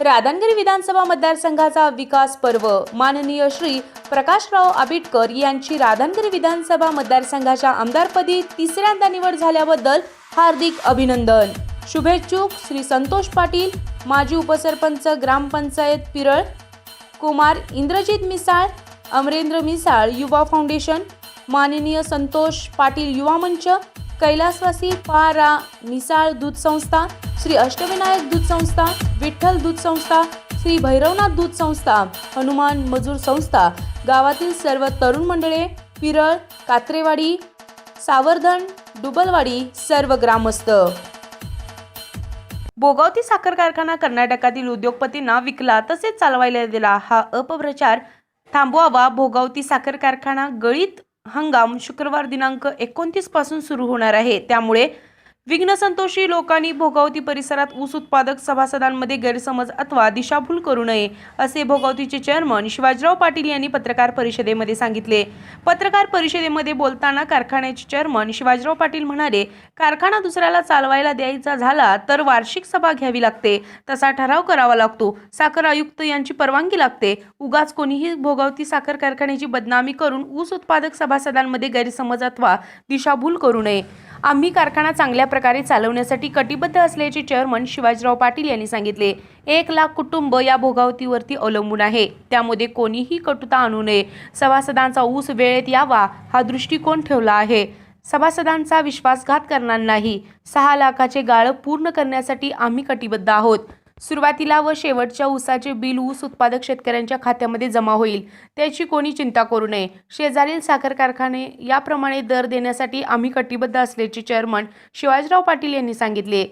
राधानगिरी विधानसभा मतदारसंघाचा विकास पर्व. माननीय श्री प्रकाशराव आबिटकर यांची राधानगिरी विधानसभा मतदारसंघाच्या आमदारपदी तिसऱ्यांदा निवड झाल्याबद्दल हार्दिक अभिनंदन. शुभेच्छुक श्री संतोष पाटील माजी उपसरपंच ग्रामपंचायत पिरळ कुमार इंद्रजित मिसाळ अमरेंद्र मिसाळ युवा फाउंडेशन माननीय संतोष पाटील युवा मंच कैलासवासी पारा मिसाळ दूध संस्था श्री अष्टविनायक दूध संस्था विठ्ठल दूध संस्था श्री भैरवनाथ दूध संस्था हनुमान मजूर संस्था गावातील सर्व तरुण मंडळे पिरळ कात्रेवाडी सावर्धन डुबलवाडी सर्व ग्रामस्थ. बोगावती साखर कारखाना कर्नाटकातील उद्योगपतींना विकला तसेच चालवायला दिला हा अपप्रचार. थांबवावा भोगावती साखर कारखाना गळीत हंगाम शुक्रवार दिनांक एकोणतीसपासून सुरू होणार आहे. त्यामुळे विघ्नसंतोषी लोकांनी भोगावती परिसरात ऊस उत्पादक सभासदांमध्ये गैरसमज अथवा दिशाभूल करू नये असे भोगावतीचे चेअरमन शिवाजीराव पाटील यांनी पत्रकार परिषदेमध्ये सांगितले. पत्रकार परिषदेमध्ये बोलताना कारखान्याचे चेअरमन शिवाजीराव पाटील म्हणाले कारखाना दुसऱ्याला चालवायला द्यायचा झाला तर वार्षिक सभा घ्यावी लागते. तसा ठराव करावा लागतो. साखर आयुक्त यांची परवानगी लागते. उगाच कोणीही भोगावती साखर कारखान्याची बदनामी करून ऊस उत्पादक सभासदांमध्ये गैरसमज अथवा दिशाभूल करू नये. आम्ही कारखाना चांगल्या प्रकारे चालवण्यासाठी कटिबद्ध असल्याचे चेअरमन शिवाजीराव पाटील यांनी सांगितले. एक लाख कुटुंब या भोगावतीवरती अवलंबून आहे. त्यामध्ये कोणीही कटुता आणू नये. सभासदांचा ऊस वेळेत यावा हा दृष्टिकोन ठेवला आहे. सभासदांचा विश्वासघात करणार नाही. सहा लाखाचे गाळं पूर्ण करण्यासाठी आम्ही कटिबद्ध आहोत. सुरुवातीला व शेवटच्या ऊसाचे बिल ऊस उत्पादक शेतकऱ्यांच्या खात्यामध्ये जमा होईल. त्याची कोणी चिंता करू नये. शेजारील साखर कारखाने याप्रमाणे दर देण्यासाठी आम्ही कटिबद्ध असल्याचे चेअरमन शिवाजीराव पाटील यांनी सांगितले.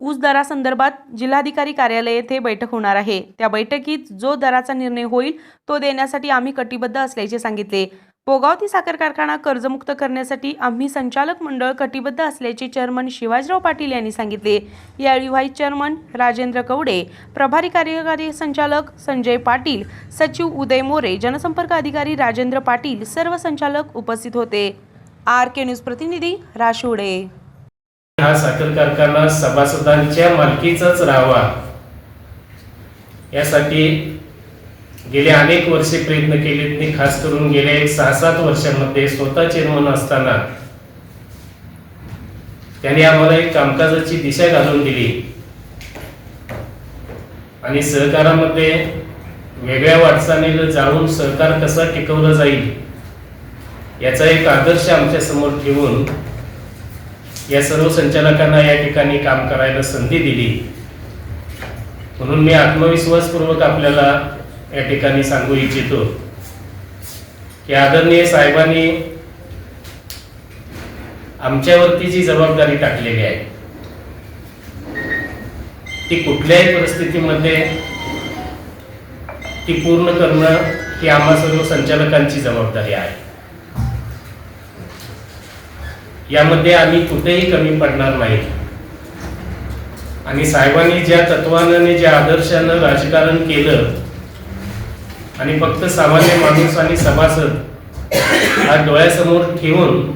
ऊस दरासंदर्भात जिल्हाधिकारी कार्यालय येथे बैठक होणार आहे. त्या बैठकीत जो दराचा निर्णय होईल तो देण्यासाठी आम्ही कटिबद्ध असल्याचे सांगितले. पोगावती साखर कारखाना कर्जमुक्त करण्यासाठी आम्ही संचालक मंडळ कटिबद्ध असल्याचे चेअरमन शिवाजीराव पाटील यांनी सांगितले. यावेळी व्हाईस चेअरमन राजेंद्र कवडे प्रभारी कार्यकारी संचालक संजय पाटील सचिव उदय मोरे जनसंपर्क अधिकारी राजेंद्र पाटील सर्व संचालक उपस्थित होते. आर के न्यूज प्रतिनिधी राशोडे हा साखर कारखाना सभासदांच्या मालकीचाच राहावा. यासाठी गेले अनेक वर्षे प्रयत्न केले मी खास करून गेल्या एक सहा सात वर्षांमध्ये स्वतः चेअरमन असताना त्यांनी आम्हाला एक कामकाजाची दिशा घालून दिली. आणि सहकारामध्ये वेगळ्या वाटचालीला जाऊन सहकार कसा टिकवलं जाईल याचा एक आदर्श आमच्यासमोर ठेवून या सर्व संचालकांना या ठिकाणी काम करायला संधी दिली. म्हणून मी आत्मविश्वासपूर्वक आपल्याला या ठिकाणी सांगू इच्छितो की आदरणीय साहेबांनी आमच्यावरती जी जबाबदारी टाकलेली आहे ती कुठल्याही परिस्थितीमध्ये ती पूर्ण करणं ही आम्हा सर्व संचालकांची जबाबदारी आहे. यामध्ये आम्ही कुठेही कमी पडणार नाही. आणि साहेबांनी ज्या तत्वानं ज्या आदर्शानं राजकारण केलं आणि फक्त सामान्य माणूस आणि सभासद हा डोळ्यासमोर ठेवून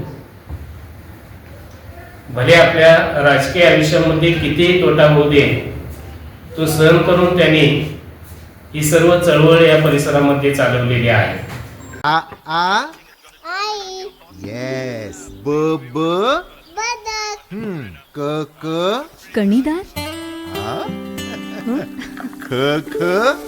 भले आपल्या राजकीय आयुष्यामध्ये कितीही तोटा होऊ दे तो सहन करून त्यांनी ही सर्व चळवळ या परिसरामध्ये चालवलेली आहे. आ आ? आई. येस ब ब? बदक. हम्म. क क? कणीदार आ? ख ख?